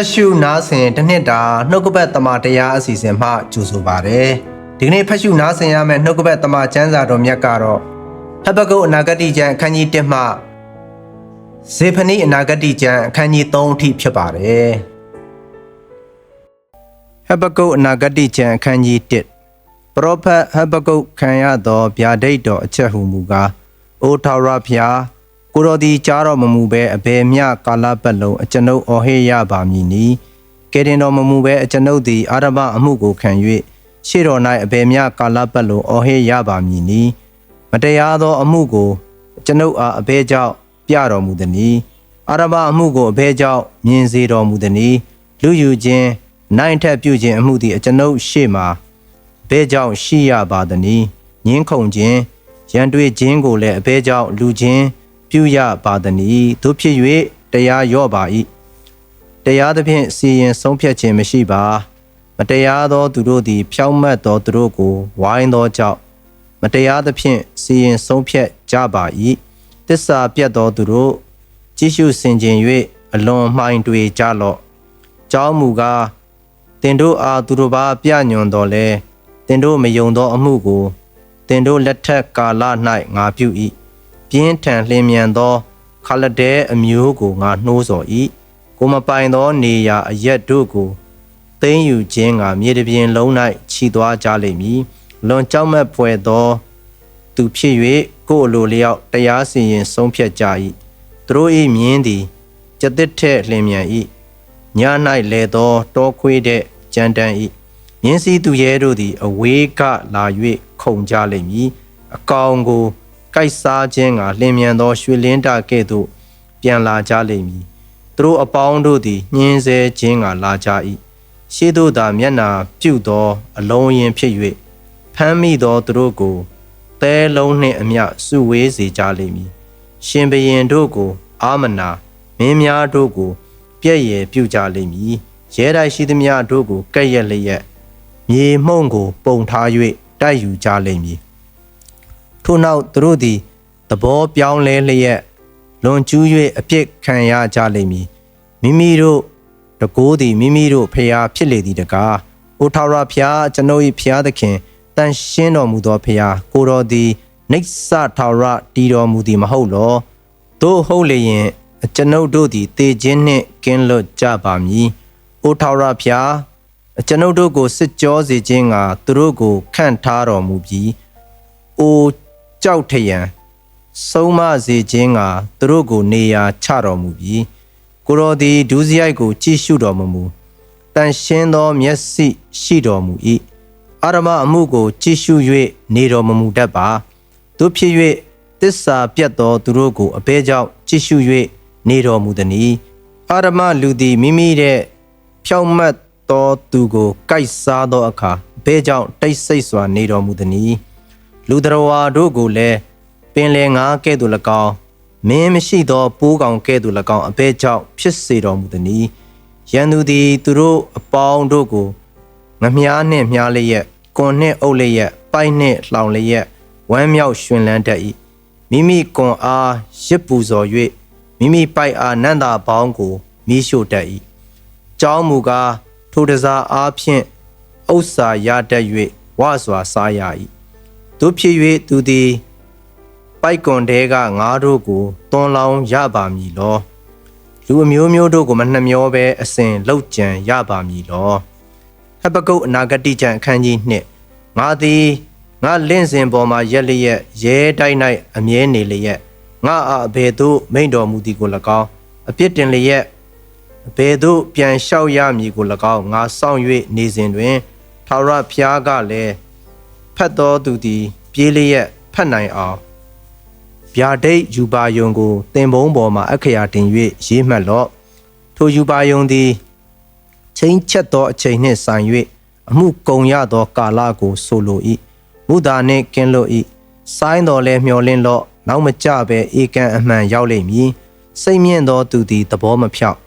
အရှုနားဆင်တစ်နှစ်တာနှုတ်ကပတ်တမန်တရားအစီအစဉ်မှကြိုဆိုပါရစေဒီကနေ့ဖတ်ရှုနားဆင်ရမယ့်နှုတ်ကပတ်တမန်ကျမ်းစာတော်မြတ်ကတော့ဟဘကုတ်အနာဂတိကျမ်းအခန်းကြီး1မှဇေဖနိအနာဂတိကျမ်းအခန်းကြီး3အထိဖြစ်ပါတယ်ဟဘကုတ်အနာဂတိကျမ်းအခန်းကြီး1ပရောဖက်ဟဘကုတ်ခံရသောဗျာဒိတ်တော်အချက်ဟူမူကားအိုထာဝရဖျား ကိုတော်သည်ကြားတော်မမူဘဲအဘယ်မျှကာလပတ်လုံးအကျွန်ုပ်အော်ဟစ်ရပါမည်နီကဲတင်တော်မမူဘဲအကျွန်ုပ်သည်အာရမအမှုကိုခံ၍ရှေ့တော်၌အဘယ်မျှကာလပတ်လုံးအော်ဟစ်ရပါမည်နီမတရားသောအမှုကိုအကျွန်ုပ်အားအဘဲကြောင့်ပြတော်မူသည်နီအာရမအမှုကိုအဘဲကြောင့်မြင်စေတော်မူသည်နီလူယူခြင်းနိုင်ထက်ပြုခြင်းအမှုသည်အကျွန်ုပ်ရှေ့မှာဘဲကြောင့်ရှိရပါသနည်းငင်းခုန်ခြင်းရန်တွေ့ခြင်းကိုလည်းအဘဲကြောင့်လူချင်း ပြုရပါသနည်းတို့ဖြစ်၍တရားရော့ပါ၏တရားသဖြင့်စီရင်ဆုံးဖြတ်ခြင်းမရှိပါမတရားသောသူတို့သည် ဖြောင့်မတ်သောသူတို့ကိုဝိုင်းသောကြောင့်မတရားသဖြင့်စီရင်ဆုံးဖြတ်ကြပါ၏တစ္ဆာပြတ်သောသူတို့ကြည့်ရှုဆင်ခြင်၍အလွန်မှိုင်တွေကြလော့ကြောင်းမူကားတင်တို့အားသူတို့ဘာပြညွန်တော်လဲတင်တို့မယုံသောအမှုကိုတင်တို့လက်ထက်ကာလ၌ငါပြု၏ ပြင်းထန်လျင်မြန်သောခလဒဲအမျိုးကိုငါနှိုးဆော်၏ကိုမပိုင်သောနေရာအရက်တို့ကိုသိမ်းယူခြင်းကမြေတပြင်လုံး၌ခြိသွားကြလိမ့်မည်လွန်ကြောက်မက်ဖွယ်သောသူဖြစ်၍ကိုယ်အလိုလျောက်တရားစီရင်ဆုံးဖြတ်ကြ၏သူတို့၏မြင်းသည်ကျက်တစ်ထက်လျင်မြန်၏ည၌လဲသောတောခွေးတဲ့ကြမ်းတမ်း၏မြင်းစည်းသူရဲတို့သည် အဝေးကလာ၍ခုန်ကြလိမ့်မည်အကောင်ကို ကိုက်စားခြင်းကလျင်မြန်သောရွှေလင်းတာကဲ့သို့ပြန်လာကြလိမ့်မည်သူတို့အပေါင်းတို့သည်ညှင်းဆဲခြင်းကလာကြ၏ရှေးတို့သာမျက်နာပြုတ်သော အလုံးရင်ဖြစ်၍ဖမ်းမိသောသူတို့ကိုသဲလုံးနှင့်အမျှစုဝေးစေကြလိမ့်မည်ရှင်ဘရင်တို့ကို အာမနာမင်းများတို့ကို ပြည့်ရယ်ပြုကြလိမ့်မည်ရဲတိုက်ရှိသမျှတို့ကိုကဲ့ရဲ့လျက်မြေမှုန့်ကို ပုံထား၍တိုက်ယူကြလိမ့်မည် ထို့နောက်သူတို့သည်သဘောပြောင်းလဲလျက်လွန်ကျူး၍အပြစ်ခံရကြလိမ့်မည်မိမိတို့တကိုးသည်မိမိတို့ဖျားဖြစ်လေသည်တကားအိုထာဝရဖျားကျွန်ုပ်၏ဖျားသခင်တန်ရှင်းတော်မူသောဖျားကိုတော်သည်နိစ္စထာဝရတည်တော်မူသည်မဟုတ်လောတို့ဟုတ်လျင်အကျွန်ုပ်တို့သည်တေခြင်းနှင့်ကင်းလွတ်ကြပါမည်။အိုထာဝရဖျားအကျွန်ုပ်တို့ကိုစစ်ကြောစေခြင်းကသူတို့ကိုခန့်ထားတော်မူပြီး။အို ကြောက်ထယံဆုံးမစေခြင်းကသူတို့ကိုနေရာချတော်မူပြီး။ကိုတော်သည်ဒုစရိုက်ကိုကြည့်ရှုတော်မမူ။တန်ရှင်းသောမျက်စိရှိတော်မူ၏။အာရမအမှုကိုကြည့်ရှု၍နေတော်မမူတတ်ပါ။တို့ဖြစ်၍တစ္ဆာပြတ်သောသူတို့ကိုအဘဲကြောင့်ကြည့်ရှု၍နေတော်မူသည်။အာရမလူသည်မိမိတဲ့ဖြောင့်မတ်သောသူကိုကိုက်စားသောအခါဘဲကြောင့်တိတ်ဆိတ်စွာနေတော်မူသည်။ လူတော်ဝါတို့ကိုလည်းပင်လေငါကဲ့သို့၎င်းမင်းမရှိသောပိုးကောင်ကဲ့သို့၎င်းအဘဲကြောင့်ဖြစ်စေတော်မူသည်။ရန်သူသည်သူတို့အပေါင်းတို့ကိုငမြားနှင့်မြားလျက်ကွန်နှင့်အုပ်လျက်ပိုက်နှင့်လှောင်လျက်ဝမ်းမြောက်ရှင်လန်းတတ်၏မိမိကွန်အားရစ်ပူဇော်၍မိမိပိုက်အားနန္တာပေါင်းကိုမိရှို့တတ်၏ကြောင်းမူကားထိုတစားအားဖြင့်ဥစ္စာရတတ်၍ဝါစွာစားရ၏ တို့ဖြစ်၍သူသည်ပိုက်ကွန်တဲကငါတို့ကိုတွန်းလောင်းရပါမည်လောလူအမျိုးမျိုးတို့ကိုမနှမျောပဲအစဉ်လောက်ကြံရပါမည်လောဟဘကုတ်အနာဂတိကျမ်းအခန်းကြီး2ငါသည်ငါလင့်စင်ပေါ်မှာရက်လျက်ရဲတိုက်၌အမြဲနေလျက်ငါအားအဘယ်သို့မိန်တော်မူသည်ကို၎င်းအပြစ်တင်လျက်အဘယ်သို့ပြန်လျှောက်ရမည်ကို၎င်းငါစောင့်၍နေစဉ်တွင်ထာဝရဘုရားကလည်းဖတ်တော်သူသည် ပြေးလျက်ဖတ်နိုင်အောင်ဗျာဒိတ်ယူပါယုံကိုတင်ပုံးပေါ်မှာအခရာတင်၍ရေးမှတ်လော့ထိုယူပါယုံသည်ချင်းချက်သောအချိန်နှင့်ဆိုင်၍အမှုကုန်ရသောကာလကိုဆိုလို၏မုဒာနှင့်ကင်းလွတ်၏ဆိုင်းတော်လဲမျောလင်းလော့နောက်မကြပဲဧကန်အမှန်ရောက်လိမ့်မည်စိတ်မြင့်သောသူသည်သဘောမဖြောက်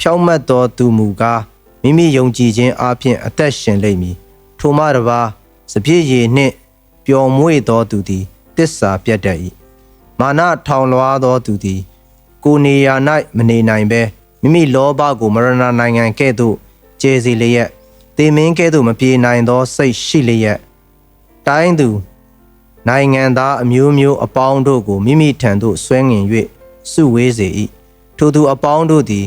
ဖြောက်မတ်သောသူမူကားမိမိယုံကြည်ခြင်းအပြင်အသက်ရှင်လိမ့်မည်ထိုမှတပါစပြည့်ရည်နှင့် ပျော်မွေ့သောသူသည်တစ္ဆာပြတ်တတ်၏မာနထောင်လွှားသောသူသည် ကိုနေရာ၌မနေနိုင်ဘဲမိမိလောဘကိုမရဏနိုင်ငံကဲ့သို့ကျေစီလျက်တေမင်းကဲ့သို့မပြေနိုင်သော စိတ်ရှိလျက်တိုင်းသူနိုင်ငံသားအမျိုးမျိုးအပေါင်းတို့ကိုမိမိထံသို့ဆွဲငင်၍စုဝေးစေ၏ထိုသူအပေါင်းတို့သည်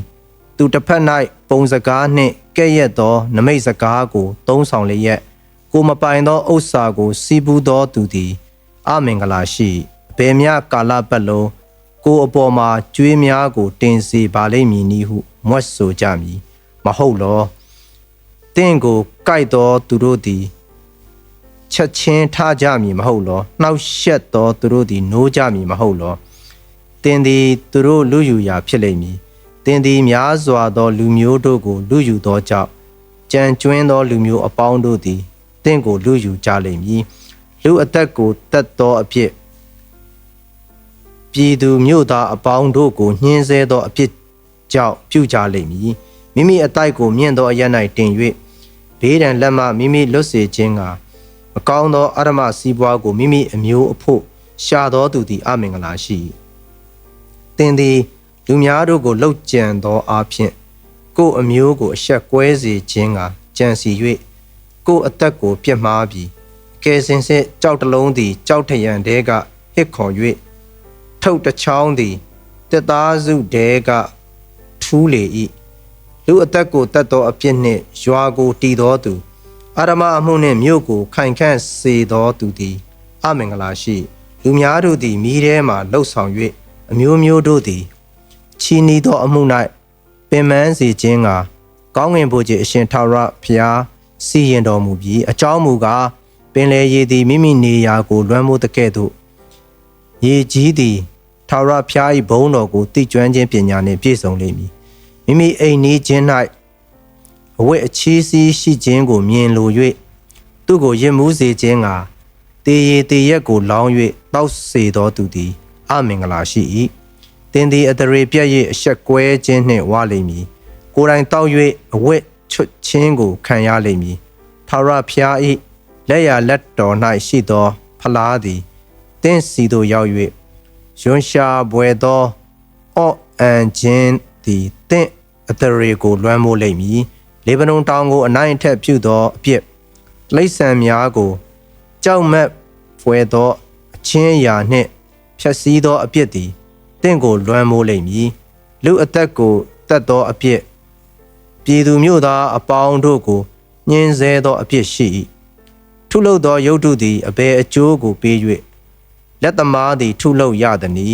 သူတစ်ဖက်၌ပုံစကားနှင့်ကဲ့ရဲ့သော နမိတ်စကားကို သုံးဆောင်လျက် ကိုမပိုင်သောဥစ္စာကိုစီးပူးသောသူသည် အမင်္ဂလာရှိဘယ်မျှကာလပတ်လုံးကိုအပေါ်မှာကျွေးများကို တင်စီပါလိမ့်မည်နည်းဟုမွတ်ဆိုကြမည်မဟုတ်လောတင့်ကိုကြိုက်သောသူတို့သည်ချက်ချင်းထားကြမည်မဟုတ်လောနှောက်ရှက်သောသူတို့သည်နိုးကြမည်မဟုတ်လောတင်သည်သူတို့လူယူရာဖြစ်လိမ့်မည်တင်သည်များစွာသော လူမျိုးတို့ကို လူယူသောကြောင့်ကြံကျွင်းသောလူမျိုးအပေါင်းတို့သည်တ င့်ကိုလူယူကြလိမ့်မည်လူအသက်ကိုတတ်သောအဖြစ်ပြည်သူမြို့သားအပေါင်းတို့ကိုညှင်းဆဲသောအဖြစ်ကြောင့်ပြုကြလိမ့်မည်မိမိအတိုက်ကိုမြင့်သောအရ၌တင်၍ဘေးဒဏ်လက်မှမိမိလွတ်စေခြင်းကမကောင်းသောအရမစီးပွားကိုမိမိအမျိုးအဖို့ရှာတော်သူသည်အမင်္ဂလာရှိသင်သည်လူများတို့ကိုလှုပ်ကြံသောအဖြစ်ကိုယ်အမျိုးကိုအဆက်ကွဲစေခြင်းကကြံစီ၍ ကိုယ်အသက်ကိုပြစ်မှားပြီးကဲစင်စစ်ကြောက်တလုံးသည်ကြောက်ထရန်တဲကဟစ်ခေါ်၍ထုတ်တစ်ချောင်းသည်တက်သားစုတဲကထူးလေ၏လူအသက်ကိုတတ်သောအပြစ်နှင့်ရွာကိုတီတော်သူအာရမအမှုနှင့်မြို့ကိုခိုင်ခန့်စေတော်သူသည်အမင်္ဂလာရှိ လူများတို့သည်မိထဲမှလှုပ်ဆောင်၍အမျိုးမျိုးတို့သည်ချီနီးသောအမှု၌ပင်ပန်းစေခြင်းကကောင်းငင်ဘုရားအရှင်ထာဝရဘုရား စီရင်တော်မူပြီးအကြောင်းမူကားပင်လေရည်သည်မိမိနေရာကိုလွှမ်းမိုးတဲ့ကဲ့သို့ရေကြီးသည်ထာဝရဘုရား၏ဘုန်းတော်ကိုသိကျွမ်းခြင်းပညာနှင့်ပြည့်စုံလိမ့်မည်မိမိအိမ်နီးခြင်း၌အဝတ်အချီးစီးရှိခြင်းကိုမြင်လို၍သူ့ကိုရင်မှုစေခြင်းကတေရည်တေရက်ကိုလောင်း၍တောက်စေတော်သူသည်အမင်္ဂလာရှိ၏တင်းသည်အတရေပြက်၍အဆက်ကွဲခြင်းနှင့်ဝလိမ့်မည်ကိုယ်တိုင်တောက်၍အဝတ် ချွတ်ခြင်းကိုခံရလိမ့်မည်ထာဝရဘုရား၏လက်ရလက်တော်၌ရှိသောဖလားသည်တင်းစီသို့ရောက်၍ယွန်ရှာပွေသောအော့အန်ခြင်းသည်တင့်အတရေကိုလွှမ်းမိုးလိမ့်မည်လေဗနုန်တောင်ကိုအနိုင်အထက်ပြုသောအပြစ်လိမ့်ဆန်များကိုကြောက်မက်ဖွယ်သောအချင်းအရာနှင့်ဖြက်စီးသောအပြစ်သည်တင့်ကိုလွှမ်းမိုးလိမ့်မည်လူအသက်ကိုတတ်သောအပြစ် ပြည်သူမျိုးသားအပေါင်းတို့ကိုညှင်းဆဲသောအပြစ်ရှိ၏ထုလုပ်သောယုတ်တုသည်အဘယ်အကျိုးကိုပေး၍လက်သမားသည် ထုလုပ်ရသည်နီ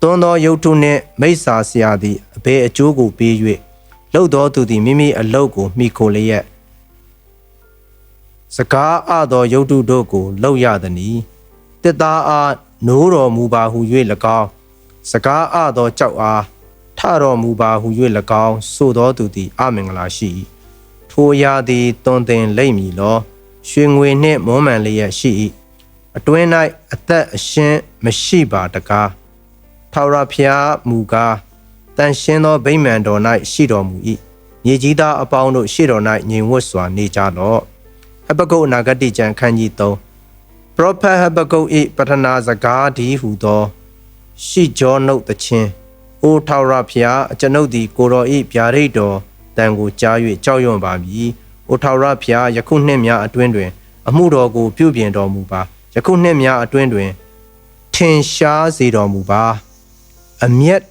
သွန်းသောယုတ်ထုနှင့်မိစ္ဆာဆရာသည်အဘယ်အကျိုးကိုပေး၍လှုပ်သောသူသည်မိမိအလုတ်ကိုမိခိုလျက်စကားအသောယုတ်တုတို့ကိုလှုပ်ရသည်နီတစ်သားအားနိုးတော်မူပါဟု၍၎င်းစကားအသောကြောက်အား ထတော်မူပါဟု၍၎င်းဆိုသောသူသည်အမင်္ဂလာရှိ၏ထိုအရာသည်တွင်တင်လိမ့်မည်လောရွှေငွေနှင့်မွမ်းမံလျက်ရှိ၏အတွင်း၌အသက်အရှင်းမရှိပါတကားထာဝရဘုရားမူကားတန်ရှင်းသောဗိမာန်တော်၌ရှိတော်မူ၏မြေကြီးသားအပေါင်းတို့ရှေ့တော်၌ငြိမ်ဝတ်စွာနေကြလော့ဟဘကုတ်အနာဂတိကျမ်းခန်းကြီး3ပရောဖက်ဟဘကုတ်၏ပထနာစကားဒီဟုသော ရှိကြောနှုတ်တခြင်း အိုထာဝရဘုရားအကျွန်ုပ်သည်ကိုတော်၏ဗျာဒိတ်တော်တန်ကိုကြား၍ကြောက်ရွံ့ပါမည်။အိုထာဝရဘုရားယခုနှစ်များအတွင်းတွင် အမှုတော်ကိုပြုပြင်တော်မူပါ။ယခုနှစ်များအတွင်းတွင် ထင်ရှားစေတော်မူပါ။အမျက်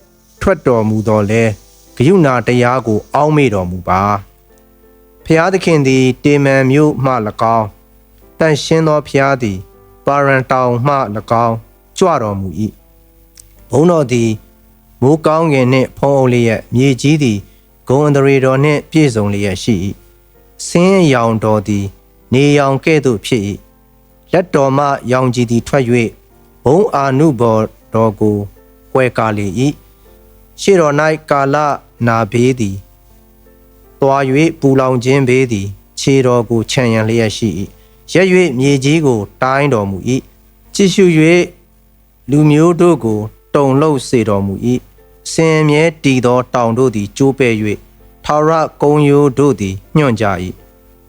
ထွက်တော်မူတော်လဲဂယုဏတရားကို အောက်မေ့တော်မူပါ။ဖျားသခင်သည် တေမန်မြို့မှ၎င်းတန်ရှင်းသောဖျားသည် ပါရန်တောင်မှ၎င်းကြွတော်မူ၏။ဘုန်းတော်သည် မိုးကောင်းကင်နှင့်ဖုံးအုပ်လျက်မြေကြီးသည်ဂုံအန္တရေတော်နှင့်ပြည့်စုံလျက်ရှိ၏ဆင်းရောင်တော်သည် နေရောင်ကဲ့သို့ဖြစ်၏လက်တော်မှရောင်ကြီးသည်ထွက်၍ဘုံအာနုဘော်တော်ကိုကွဲကားလေ၏ရှေ့တော်၌ကာလနာဘေးသည်တွား၍ပူလောင်ခြင်းဘေးသည် ခြေတော်ကိုခြံရံလျက်ရှိ၏ရက်၍မြေကြီးကို တိုင်းတော်မူ၏ကြည့်ရှု၍လူမျိုးတို့ကိုတုံလှုပ်စေတော်မူ၏ စင်မြဲတည်သောတောင်တို့သည်ကျိုးပဲ့၍ထာဝရကုံယိုတို့သည်ညွန့်ကြ၏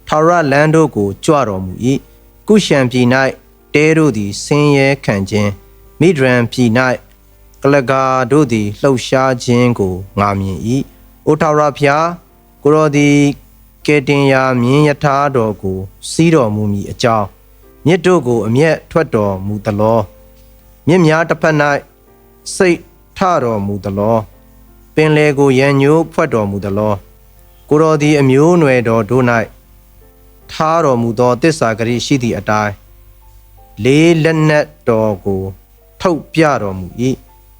ထာဝရလမ်းတို့ကိုကြွတော်မူ၏ကုရှံပြည်၌တဲတို့သည်ဆင်းရဲခံခြင်းမိဒရန်ပြည်၌ကလဂါတို့သည်လှုပ်ရှားခြင်းကိုငါမြင်၏အိုထာဝရဖျားကိုရောဒီကေတင်ယာမြင်းယထာတော်ကိုစီးတော်မူမည်အကြောင်းမြစ်တို့ကိုအမျက်ထွက်တော်မူသလောမြစ်များတစ်ဖက်၌စိတ် ထတော်မူသလောပင်လေကိုရန်ညိုးဖွဲ့တော်မူသလောကိုရောဒီအမျိုးအနွယ်တော်တို့၌ထားတော်မူသောတစ္ဆာဂရိရှိသည့်အတိုင်းလေးလက်နက်တော်ကို ထုတ်ပြတော်မူ၏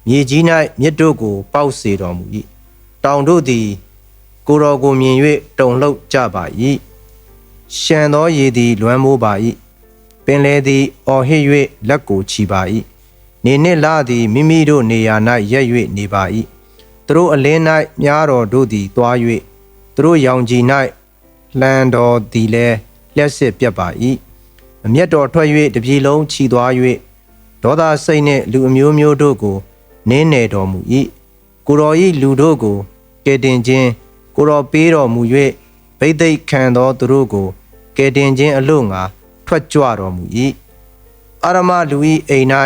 မြေကြီး၌မြစ်တို့ကို ပေါက်စေတော်မူ၏တောင်တို့သည် ကိုတော်ကိုမြင်၍တုန်လှုပ်ကြပါ၏ရှံသောရေသည် လွမ်းမိုးပါ၏ပင်လေသည်အော်ဟစ်၍လက်ကိုချီပါ၏ နေနှင့်လသည်မိမိတို့နေရာ၌ရက်၍နေပါ၏သူတို့အလင်း၌မြားတော်တို့သည်တွား၍သူတို့ရောင်ကြီး၌လှန်တော်သည်လည်းလျှက်စစ်ပြတ်ပါ၏အမျက်တော်ထွက်၍တပြေလုံးခြီသွား၍ဒေါသစိတ်နှင့်လူအမျိုးမျိုးတို့ကိုနင်းနယ်တော်မူ၏ကိုတော်၏လူတို့ကိုကယ်တင်ခြင်းကိုတော်ပေးတော်မူ၍ဗိသိက်ခံသောသူတို့ကိုကယ်တင်ခြင်းအလို့ငါထွက်ကြွတော်မူ၏အာရမလူ၏အိမ်၌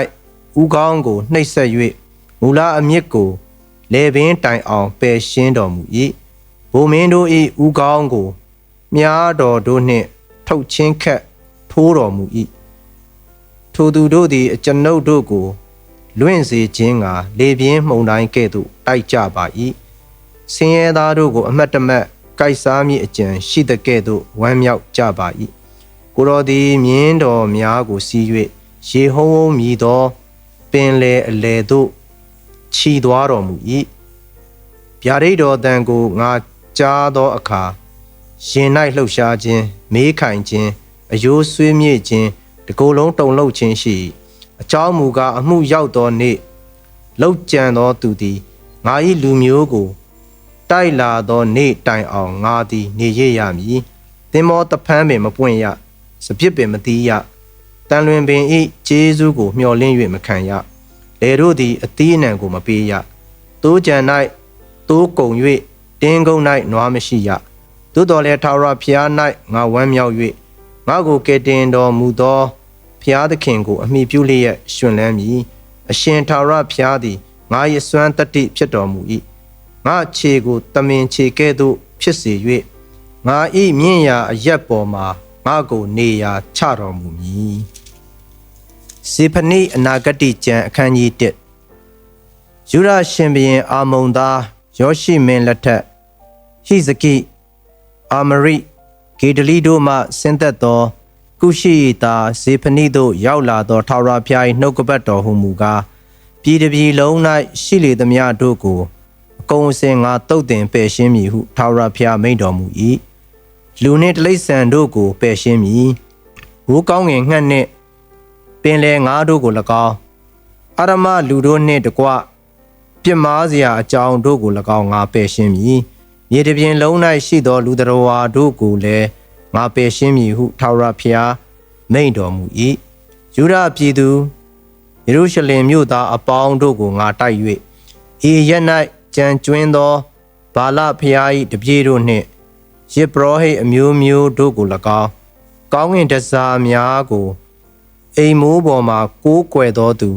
ဥကောင်းကိုနှိပ်စက်၍မူလာအမြစ်ကိုလေပင်တိုင်အောင်ပယ်ရှင်းတော်မူ၏ဘုံမင်းတို့၏ဥကောင်းကိုမြားတော်တို့နှင့် ထုတ်ချင်းခတ်ထိုးတော်မူ၏ထိုသူတို့သည်အကျွန်ုပ်တို့ကို လွင့်စေခြင်းကလေပြင်းမှုန်တိုင်းကဲ့သို့တိုက်ကြပါ၏ဆင်းရဲသားတို့ကို အမတ်တမတ်ကိုက်စားမိအကြံရှိတဲ့ကဲ့သို့ဝမ်းမြောက်ကြပါ၏ကိုတော်သည်မြင်းတော်များကိုစီး၍ရေဟုံးဟုံးမြည်သော ပင်လေအလေသို့ခြီသွားတော်မူ၏ဗျာဒိတ်တော်တန်ကိုငါကြားသောအခါရင်၌လှုပ်ရှားခြင်းမေးခိုင်ခြင်းအယိုးဆွေးမြေ့ခြင်းတကိုယ်လုံးတုန်လှုပ်ခြင်းရှိအကြောင်းမူကားအမှုရောက်သောနေ့လောက်ကြံသောသူသည်ငါ၏လူမျိုးကိုတိုက်လာသောနေ့တိုင်အောင်ငါသည် နေရရမည်သင်မောတဖန်းပင်မပွင့်ရစပြစ်ပင်မတီးရ တန်လွင်ပင်ဤဂျေဇုကိုမျှော်လင့်၍မခံရလေတို့သည်အသီးအနှံကိုမပေးရတိုးကြံ၌တိုးကုံ၍တင်းကုန်း၌နွားမရှိရသို့တော်လည်းထာဝရဘုရား၌ငါဝမ်းမြောက်၍ငါကိုကယ်တင်တော်မူသောဘုရားသခင်ကိုအမိပြုလျက်ရှင်လန်းမည်အရှင်ထာဝရဘုရားသည်ငါ၏စွမ်းတတ္တိဖြစ်တော်မူ၏ငါခြေကိုတမင်ခြေကဲ့သို့ဖြစ်စေ၍ငါ၏မြင့်ရာအရက်ပေါ်မှာငါကိုနေရာချတော်မူမည် စေဖနိအနာဂတိကျမ်းအခန်းကြီး1ယူရရှင်ဘုရင်အာမုန်သားယောရှိမင်းလက်ထက်ဟိဇကိအာမရိဂေဒလီတို့မှဆင်းသက်သော ကုရှိတာဇေဖနိတို့ရောက်လာသောထာဝရဘုရား၏နှုတ်ကပတ်တော်ဟုမူကားပြည်တစ်ပြည်လုံး၌ရှိလေသမျှတို့ကိုအကုန်အစင်ငါတုတ်တင်ပယ်ရှင်းမည်ဟုထာဝရဘုရားမိန့်တော်မူ၏လူနှင့်တိရစ္ဆာန်တို့ကိုပယ်ရှင်းမည်ဝိုးကောင်းငင်ငှက်နှင့် ပင်လေငါးတို့ကို၎င်းအာရမလူတို့နှင့်တကွပြစ်မားစရာအကြောင်းတို့ကို၎င်းငါပယ်ရှင်းမည်မြေတပြင်လုံး၌ရှိသော လူတော်ဝါတို့ကိုလည်းငါပယ်ရှင်းမည်ဟုထာဝရဘုရားမိန့်တော်မူ၏ယူဒပြည်သူယေရုရှလင်မြို့သားအပေါင်းတို့ကိုငါတိုက်၍ဤရက်၌ကြံကျွင်းသောဘာလဖျား၏တပြေတို့နှင့်ယေဘရဟိအမျိုးမျိုးတို့ကို၎င်းကောင်းကင်တစားများကို အိမ်မိုးပေါ်မှကိုးကွယ်သောသူ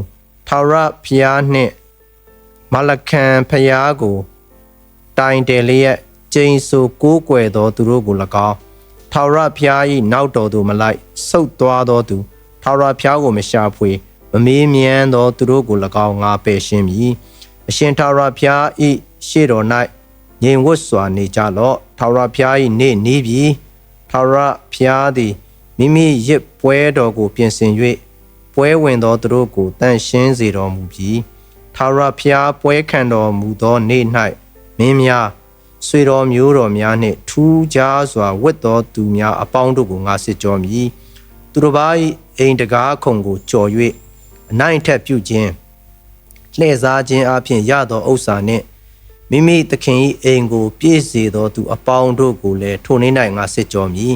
ထာဝရဘုရားနှင့်မလခံဖျားကို တိုင်တယ်လျက်ကျိန်ဆူကိုးကွယ်သောသူတို့ကို၎င်းထာဝရဘုရား၏နောက်တော်သို့မလိုက်ဆုတ်သွားသောသူထာဝရဘုရားကိုမရှာဖွေမမေးမြန်းသောသူတို့ကို၎င်းငါပယ်ရှင်းမည်အရှင်ထာဝရဘုရား၏ရှေ့တော်၌ငြိမ်ဝတ်စွာနေကြလော့ထာဝရဘုရား၏နေ့နီးပြီထာဝရဘုရားသည် မိမိရစ်ပွဲတော်ကိုပြင်ဆင်၍ပွဲဝင်သောသူတို့ကိုတန့်ရှင်းစေတော်မူပြီးထာဝရဘုရားပွဲခံတော်မူသောနေ့၌မင်းများဆွေတော်မျိုးတော်များနှင့်ထူးခြားစွာဝတ်တော်သူများအပေါင်းတို့ကိုငါစစ်ကြောမည်သူတို့ဘာ၏အိမ်တကားခုံကိုကြော်၍အနိုင်ထက်ပြုခြင်းလှည့်စားခြင်းအပြင်ရသောဥစ္စာနှင့်မိမိသခင်၏အိမ်ကို ပြည့်စေသောသူအပေါင်းတို့ကိုလည်းထိုနေ့၌ငါစစ်ကြောမည်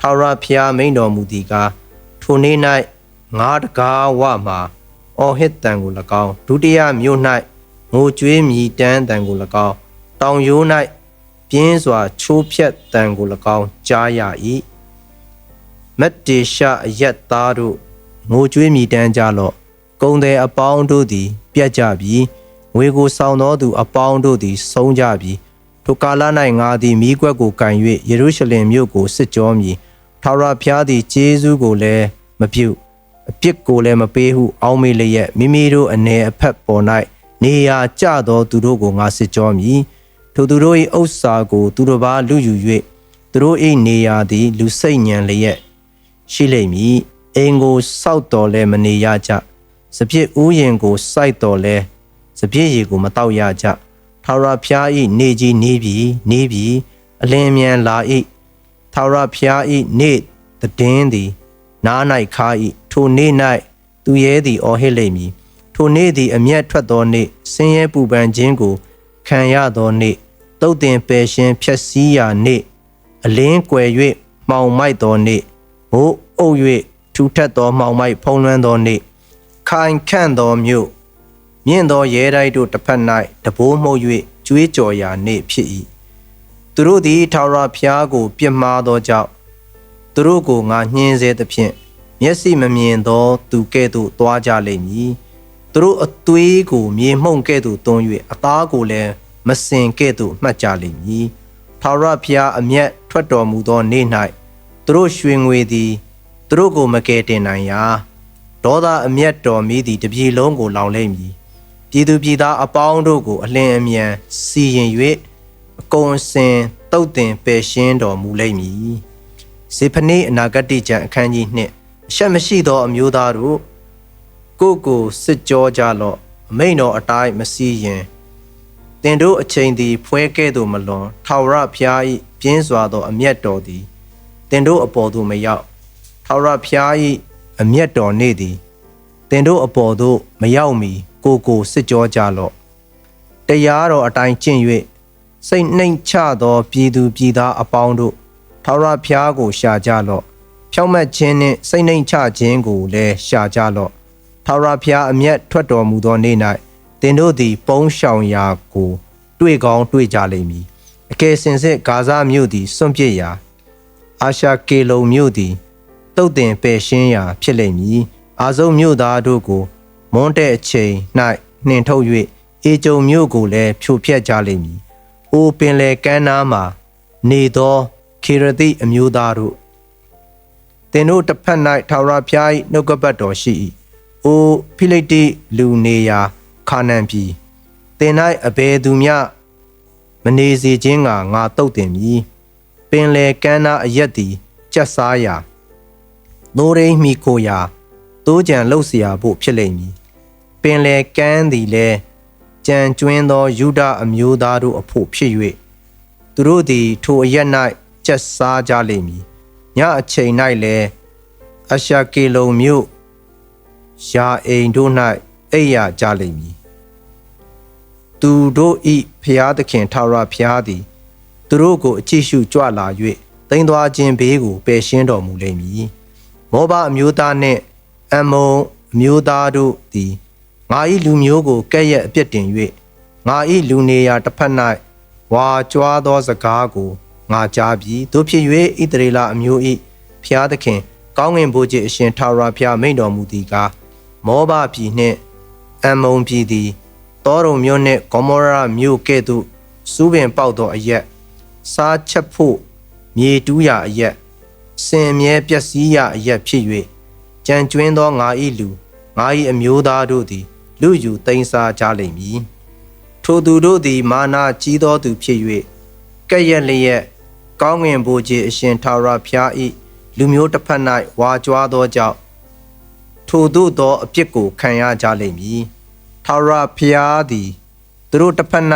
ထာဝရဘုရားမိန်တော်မူသည်ကားထိုနေ့၌ငါတကားဝမှာအော်ဟစ်တံကို၎င်းဒုတိယမြို့၌ငိုကြွေးမြည်တမ်းတံကို၎င်းတောင်ရိုး၌ပြင်းစွာချိုးဖြတ်တံကို၎င်းကြားရ၏မတ်တေရှအယက်သားတို့ငိုကြွေးမြည်တမ်းကြလော့ကုံတယ်အပေါင်းတို့သည် ပြတ်ကြပြီငွေကိုဆောင်သောသူအပေါင်းတို့သည် ဆုံးကြပြီထိုကာလ၌ငါသည်မိကွက်ကိုကန်၍ယေရုရှလင်မြို့ကိုစစ်ကြောမည် ထာဝရဘုရားသည်ဂျေဇုကိုလည်းမပြုအပြစ်ကိုလည်းမပေးဟုအောင်းမေလျက်မိမိတို့အနေအဖက်ပေါ်၌နေရာကျသောသူတို့ကိုငါစစ်ကြောမည်ထိုသူတို့၏ဥစ္စာကို သူတို့ဘာလူယူ၍သူတို့၏နေရာသည် လူစိတ်ညံလျက်ရှိလိမ့်မည်အင်ကိုစောက်တော်လဲမနေရကြစပြစ်ဥယင်ကိုစိုက်တော်လဲစပြည့်ရည်ကိုမတောက်ရကြထာဝရဘုရား၏နေကြီးနေပြီနေပြီအလင်းမြန်လာ၏ ထာဝရဘုရား၏နေတည်င်းသည်နား၌ခါ၏ထိုနေ့၌သူရဲသည်အော်ဟစ်လိမ့်မည်ထိုနေ့သည်အမျက်ထွက်သောနေ့ဆင်းရဲပူပန်ခြင်းကိုခံရသောနေ့တုတ်တင်ပယ်ရှင်ဖြက်စီးရာနေ့အလင်းကွယ်၍မှောင်မိုက်သောနေ့ဘိုးအုပ်၍ထူထက်သောမှောင်မိုက်ဖုံးလွှမ်းသောနေ့ခိုင်ခန့်သောမြို့မြင့်သောရဲတိုက်တို့တစ်ဖက်၌တဘိုးမှုတ်၍ကျွေးကြော်ရာနေ့ဖြစ်၏ သူတို့သည်ထာဝရဘုရားကို ပြစ်မှားသောကြောင့်သူတို့ကိုငါညှင်းဆဲသဖြင့်မျက်စိမမြင်သော သူကဲ့သို့သွားကြလိမ့်မည်သူတို့အသွေးကိုမြေမှုန့်ကဲ့သို့သွန်း၍အသားကိုလည်းမစင်ကဲ့သို့မှတ်ကြလိမ့်မည်ထာဝရဘုရားအမျက်ထွက်တော်မူသောနေ့၌သူတို့ရွှေငွေသည်သူတို့ကိုမကယ်တင်နိုင်ရာဒေါသအမျက်တော်မီးသည်တပြေလုံးကိုလောင်လိမ့်မည်ပြည်သူပြည်သားအပေါင်းတို့ကိုအလင်းအမြန်စီရင်၍ အကုန်စင်တုတ်တင်ပယ်ရှင်းတော်မူလိမ့်မည်စေဖနေအနာဂတိကျမ်းအခန်းကြီး2အရှက်မရှိသောအမျိုးသားတို့ကိုယ့်ကိုစစ်ကြောကြလော့အမိန်တော်အတိုင်းမစီရင်တင်တို့အချိန်သည် ဖွဲကဲ့သို့မလွန်ထာဝရဘုရား၏ပြင်းစွာသော အမျက်တော်သည်တင်တို့အပေါ်သို့မရောက်ထာဝရဘုရား၏အမျက်တော်နေ့သည်တင်တို့အပေါ်သို့မရောက်မီကိုကိုစစ်ကြောကြလော့တရားတော်အတိုင်းကျင့်၍ စိတ်နှိမ်ချသောပြည်သူပြည်သားအပေါင်းတို့ထာဝရဘုရားကိုရှာကြလော့ဖြောင့်မတ်ခြင်းနှင့်စိတ်နှိမ်ချခြင်းကိုလည်းရှာကြလော့ထာဝရဘုရားအမျက်ထွက်တော်မူသောနေ့၌သင်တို့သည် ပုံးရှောင်ရာကို တွေ့ကောင်းတွေ့ကြလိမ့်မည်အကယ်စင်စစ်ဂါဇမြို့သည်စွန့်ပစ်ရာအာရှာကေလုံမြို့သည်တုတ်တင်ပယ်ရှင်းရာ ဖြစ်လိမ့်မည်အာဇုံမြို့သားတို့ကိုမွန်းတဲ့အချိန်၌နှင်ထုတ်၍အေကြုံမြို့ကိုလည်းဖြိုဖျက်ကြလိမ့်မည်။ အိုပင်လေကမ်းနားမှာနေသောခေရတိအမျိုးသားတို့သင်တို့တစ်ဖက်၌ထာဝရဘုရား၏နှုတ်ကပတ်တော်ရှိ၏။အိုဖိလိတိလူနေရာခါနန်ပြည်သင်၌အဘယ်သူမျှမနေစေခြင်းကငါတုတ်တင်မည်။ပင်လေကမ်းနားအရက်သည်ကြက်စားရာ노ရိမီကိုရာတိုးကြံလှုပ်เสียဖို့ဖြစ်လိမ့်မည်ပင်လေကမ်းသည်လည်း ကြံကျွင်းသောယူဒအမျိုးသားတို့အဖို့ဖြစ်၍သူတို့သည်ထိုအရက်၌ကျက်စားကြလိမ့်မည်ညအချိန်၌လည်းအရှာကေလုံမြို့ယာအိမ်တို့၌အိပ်ရကြလိမ့်မည်သူတို့ဤဖျားသခင်ထာဝရဖျားသည် သူတို့ကိုအကြည့်ရှုကြွလာ၍တိမ်သွားခြင်းဘေးကိုပယ်ရှင်းတော်မူလိမ့်မည်မောဘအမျိုးသားနှင့်အမုံအမျိုးသားတို့သည် ငါ၏လူမျိုးကိုကဲ့ရဲ့အပြစ်တင်၍ငါ၏လူနေရာတစ်ဖက်၌ဝါကြွားသောစကားကိုငါကြားပြီးတို့ဖြစ်၍ဣသရေလအမျိုး၏ဖျားသခင် ကောင်းငင်ဘုရားအရှင်ထာဝရဘုရားမိန့်တော်မူသည်ကားမောဘပြည်နှင့်အမုံပြည်သည်တောရုံမြို့နှင့်ဂေါမောရမြို့ကဲ့သို့စူးပင်ပေါက်သောအရက်စားချက်ဖို့မြေတူးရာအရက်စင်မြဲပျက်စီးရာအရက်ဖြစ်၍ကြံကျွင်းသောငါ၏လူငါ၏အမျိုးသားတို့သည် လူယူတိမ်စားကြလိမ့်မည်ထိုသူတို့သည်မာနာကြီးသောသူဖြစ်၍ကဲ့ရဲ့လျက်ကောင်းငင်ဘိုးကြီးအရှင်ထာဝရဘုရား၏လူမျိုးတစ်ဖက်၌ဝါကြွားသောကြောင့်ထိုတို့သောအပြစ်ကိုခံရကြလိမ့်မည်ထာဝရဘုရားသည်သူတို့တစ်ဖက်၌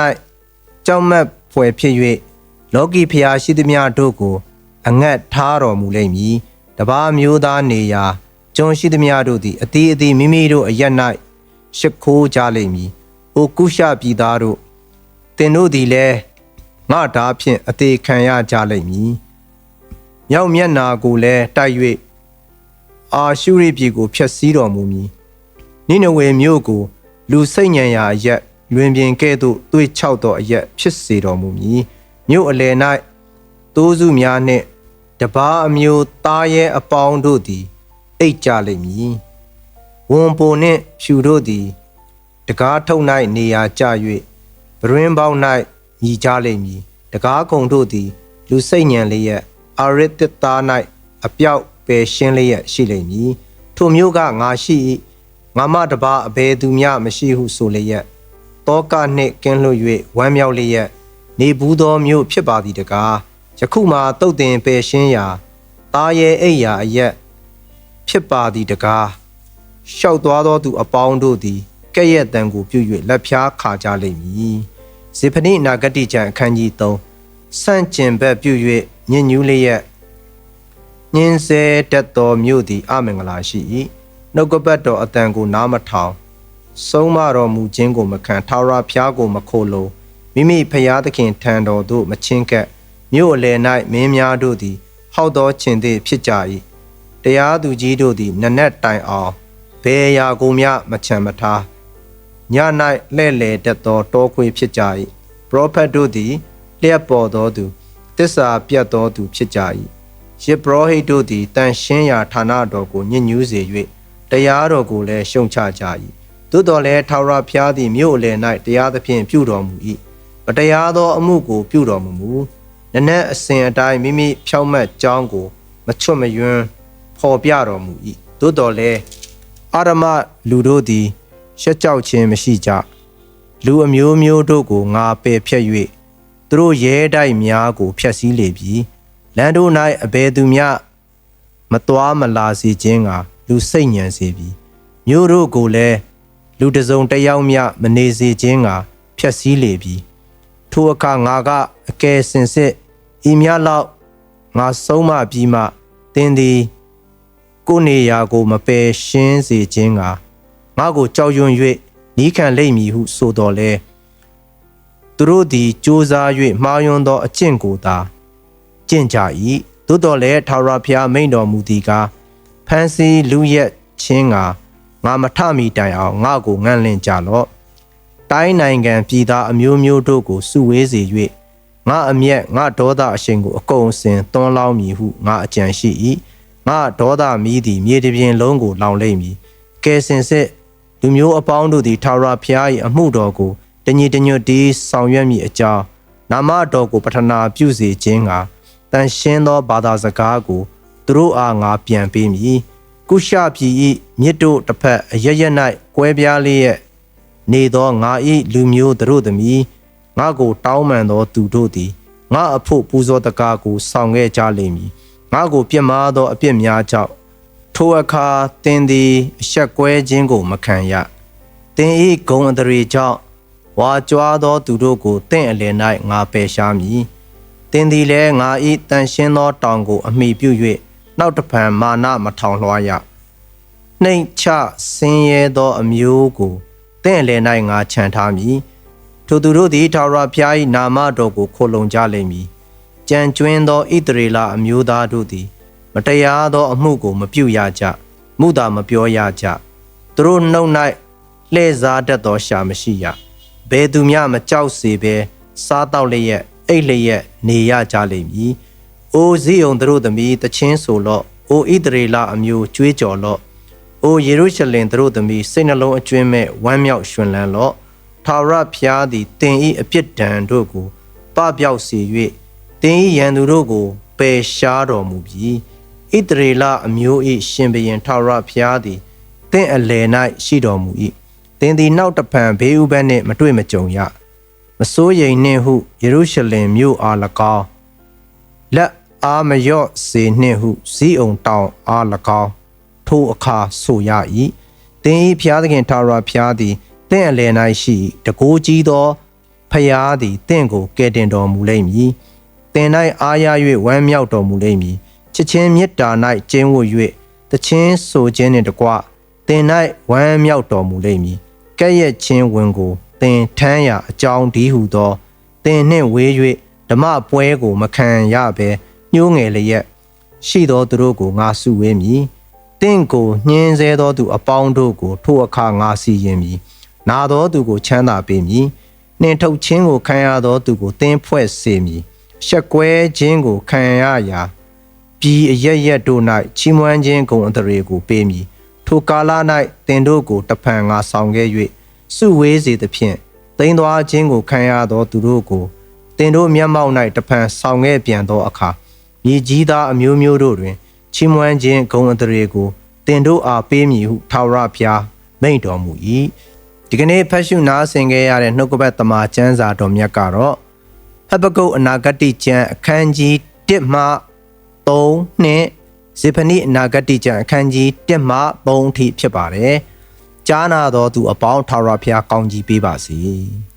ကြောက်မက်ဖွယ်ဖြစ်၍လောကီဘုရားရှိသမျှတို့ကို အငတ်ထားတော်မူလိမ့်မည်တပါးမျိုးသားနေရာကျွန်ရှိသမျှတို့သည်အသေးအသေးမိမိတို့အရက်၌ ရှ िख ိုးကြလိမ့်မည်။အိုကုရှပြည်သားတို့သင်တို့သည်လည်းငါဓာဖြင့်အသေးခံရကြလိမ့်မည်။မြောက်မျက်နာကိုလည်းတိုက်၍အာရှုရိပြည်ကိုဖျက်ဆီးတော်မူမည်။နိနဝေမြို့ကို လူစိတ်ညံရာအရက်လွင်ပြင်ကဲ့သို့သွေးချောက်သောအရက်ဖြစ်စေတော်မူမည်။မြို့အလယ်၌တိုးစုများနှင့်တပားအမျိုးသားရဲအပေါင်းတို့သည် အိတ်ကြလိမ့်မည် ဝန်ပိုနှင့်ဖြူတို့သည် တကားထုံ၌နေရာကျ၍ဗရင်ပေါင်း၌ညီကြလိမ့်မည်တကားကုံတို့သည် လူစိတ်ညံလျက်အာရစ်တစ်သား၌အပြောက်ပယ်ရှင်းလျက်ရှိလိမ့်မည်ထိုမျိုးကငါရှိ၏ငါမတပါအဘယ်သူမျှမရှိဟုဆိုလျက်တောကနှင့်ကင်းလွတ်၍ဝမ်းမြောက်လျက်နေဘူးသောမျိုးဖြစ်ပါသည်တကားယခုမှတုတ်တင်ပယ်ရှင်းရာတာရဲ့အိယာအရက်ဖြစ်ပါသည်တကား ရှောက်သွားသောသူအပေါင်းတို့သည်ကဲ့ရဲ့တန်ကိုပြု၍လက်ဖြားခါကြလိမ့်မည်ဇေဖနိနာဂတိကျမ်းအခန်းကြီး3ဆန့်ကျင်ဘက်ပြု၍ညဉ့်ညူးလျက်ညင်းဆဲတတ်သောမြို့သည်အမင်္ဂလာရှိ၏နှုတ်ကပတ်တော်အတန်ကိုနားမထောင်ဆုံးမတော်မူခြင်းကိုမခံထာဝရဘုရားကိုမခိုလုံမိမိဖျားသခင်ထံတော်သို့မချင်းကပ်မြို့အလယ်၌မင်းများတို့သည်ဟောက်သောခြင်းသည်ဖြစ်ကြ၏တရားသူကြီးတို့သည်နနက်တိုင်အောင် ဘယ်အရာကိုမျှမချမ်းမထားည၌လှဲ့လေတတ်သောတောခွေဖြစ်ကြ၏ပရောဖက်တို့သည်လျက်ပေါ်သောသူတစ္ဆာပြတ်သောသူဖြစ်ကြ၏ယေဘရဟိတ်တို့သည်တန်ရှင်းရာဌာနတော်ကိုညှဉ်းညူးစေ၍တရားတော်ကိုလည်းရှုံချကြ၏သို့တော်လည်းထာဝရဘုရားသည်မြို့အလယ်၌တရားသဖြင့်ပြုတော်မူ၏မတရားသောအမှုကိုပြုတော်မမူနနက်အစဉ်အတိုင်းမိမိဖြောင့်မတ်ကြောင်းကို မချွတ်မယွန်းဖော်ပြတော်မူ၏သို့တော်လည်း အာရမလူတို့သည် ရှက်ကြောက်ခြင်းမရှိကြလူအမျိုးမျိုးတို့ကိုငါပယ်ဖြတ်၍သူတို့ရဲတိုက်များကိုဖျက်ဆီးလေပြီလမ်းတို့၌အဘယ်သူမျှမသွားမလာစေခြင်းကလူစိတ်ညံစေပြီမြို့တို့ကိုလည်းလူတစ်စုံတစ်ယောက်မျှမနေစေခြင်းကဖျက်ဆီးလေပြီထိုအခါငါကအကယ်စင်စစ်ဤများလောက်ငါဆုံးမပြီးမှတင်းသည် ကိုယ်နေရာကိုမပယ်ရှင်းစေခြင်းကငါကိုကြောက်ရွံ့၍နီးခံလိမ့်မည်ဟုဆိုတော်လဲသူတို့သည်စ조사၍မှားယွင်းသောအကျင့်ကိုသာကျင့်ကြ၏သို့တော်လည်းထာဝရဘုရားမိန့်တော်မူသည်ကားဖန်စီလူရက်ချင်းကငါမထမီတိုင်အောင်ငါကိုငန့်လင့်ကြလော့တိုင်းနိုင်ငံပြည်သားအမျိုးမျိုးတို့ကိုစုဝေးစေ၍ငါအမျက်ငါဒေါသအရှိန်ကိုအကုန်စင်သွန်းလောင်းမည်ဟုငါအကြံရှိ၏ ငါဒေါသမီးသည်မြေတစ်ပြင်လုံးကိုလောင်လိမ့်မည်ကဲစင်စစ်လူမျိုးအပေါင်းတို့သည်ထာဝရဘုရား၏အမှုတော်ကိုတညီတညွတ်တီးဆောင်ရွက်မည်အကြောင်းနာမတော်ကိုပထနာပြုစေခြင်းကတန်ရှင်းသောဘာသာစကားကိုသူတို့အားငါပြန်ပေးမည်ကုရှပြည်၏မြစ်တို့တစ်ဖက်အရရ၌ကွဲပြားလျက်နေသောငါ၏လူမျိုးတို့သမီးငါကိုတောင်းပန်သောသူတို့သည်ငါအဖို့ပူဇော်တကားကိုဆောင်ခဲ့ကြလိမ့်မည် ငါကိုပြစ်မှားသောအပြစ်များကြောင့်ထိုအခါတင်းသည်အဆက်ကွဲခြင်းကိုမခံရတင်းဤဂုံအတရေကြောင့်ဝါကြွားသောသူတို့ကိုတင့်အလယ်၌ငါပယ်ရှားမည်တင်သည်လည်းငါဤတန်ရှင်းသောတောင်ကို အမိပြု၍နောက်တဖန်မာနမထောင်လွှားရနှိမ်ချဆင်းရဲသောအမျိုးကိုတင့်အလယ်၌ငါခြံထားမည်ထိုသူတို့သည်ထာဝရဘုရား၏နာမတော်ကိုခိုလုံကြလိမ့်မည် ကြံကျွင်းသောဣတရေလအမျိုးသားတို့သည် မတရားသောအမှုကိုမပြုရကြမှုသာမပြောရကြသူတို့နှုတ်၌လှည့်စားတတ်သောရှာမရှိရဘယ်သူမျှမကြောက်စေဘဲစားတော့လျက်အိတ်လျက်နေရကြလိမ့်မည်။အိုဇိယုန်တို့သမီးတချင်းဆိုလော့။အိုဣသရေလအမျိုးကြွေးကြော်လော့။အိုယေရုရှလင်တို့သမီးစိတ်နှလုံးအကျွင်းမဲ့ဝမ်းမြောက်ရွှင်လန်းလော့။ထာဝရဘုရားသည်တင်ဤအပြစ်ဒဏ်တို့ကိုပပျောက်စေ၍ တင်ဤရန်သူတို့ကိုပယ်ရှားတော်မူပြီးဣသရေလအမျိုး၏ရှင်ဘရင်ထာဝရဘုရားသည်တင့်အလယ်၌ရှိတော်မူ၏။တင်သည်နောက်တဖန်ဘေးဥပတ်နှင့်မတွေ့မကြုံရ။မစိုးရိမ်နှင့်ဟုယေရုရှလင်မြို့အား၎င်းလက်အားမလျော့စေနှင့်ဟုဇီးအောင်တောင်အား၎င်းထိုအခါဆိုရ၏သင်၏ဖျားသခင်ထာဝရဘုရားသည်တင့်အလယ်၌ရှိတကိုးကြီးသောဖျားသည်တင့်ကိုကယ်တင်တော်မူလိမ့်မည် တင်၌အားရ၍ဝမ်းမြောက်တော်မူလိမ့်မည်ချစ်ချင်းမေတ္တာ၌ကျင်းဝတ်၍တချင်းဆိုခြင်းနှင့်တကွတင်၌ဝမ်းမြောက်တော်မူလိမ့်မည်ကဲ့ရဲ့ချင်းဝင်ကိုသင်ထမ်းရာအကြောင်းဒီဟုသောသင်နှင့်ဝေး၍ဓမ္မပွဲကိုမခံရဘဲညှိုးငယ်လျက်ရှိသောသူတို့ကိုငါစုဝေးမည်တင့်ကိုညှင်းဆဲသောသူအပေါင်းတို့ကိုထိုအခါငါစီရင်မည်နာသောသူကိုချမ်းသာပေးမည်နှင်ထုတ်ခြင်းကိုခံရသောသူကိုတင်းဖွဲ့စေမည် ရှက်ကွဲခြင်းကိုခံရရာပြည်အရရက်တို့၌ချီးမွမ်းခြင်းဂုဏ်အသရေကိုပေးမည်ထိုကာလ၌တင်တို့ကိုတဖန်ငါဆောင်ခဲ့၍စုဝေးစေသဖြင့်တိမ်သွားခြင်းကိုခံရသောသူတို့ကိုတတင်တို့မျက်မှောက်၌တဖန်ဆောင်ခဲ့ပြန်သောအခါမြေကြီးသားအမျိုးမျိုးတို့တွင်ချီးမွမ်းခြင်းဂုဏ်အသရေကိုတင်တို့အားပေးမည်ဟုထာဝရဘုရားမိန့်တော်မူ၏ဒီကနေ့ဖတ်ရှုနားဆင်ခဲ့ရတဲ့နှုတ်ကပတ်သမာကျမ်းစာတော်မြတ်ကတော့ ဟဘကုတ်အနာဂတိကျမ်းအခန်းကြီး1မှ3နှင့်ဇေဖနိအနာဂတိကျမ်းအခန်းကြီး1မှ3အထိဖြစ်ပါတယ်ကြားနာတော်သူအပေါင်းထာဝရဘုရားကောင်းကြီးပေးပါစေ။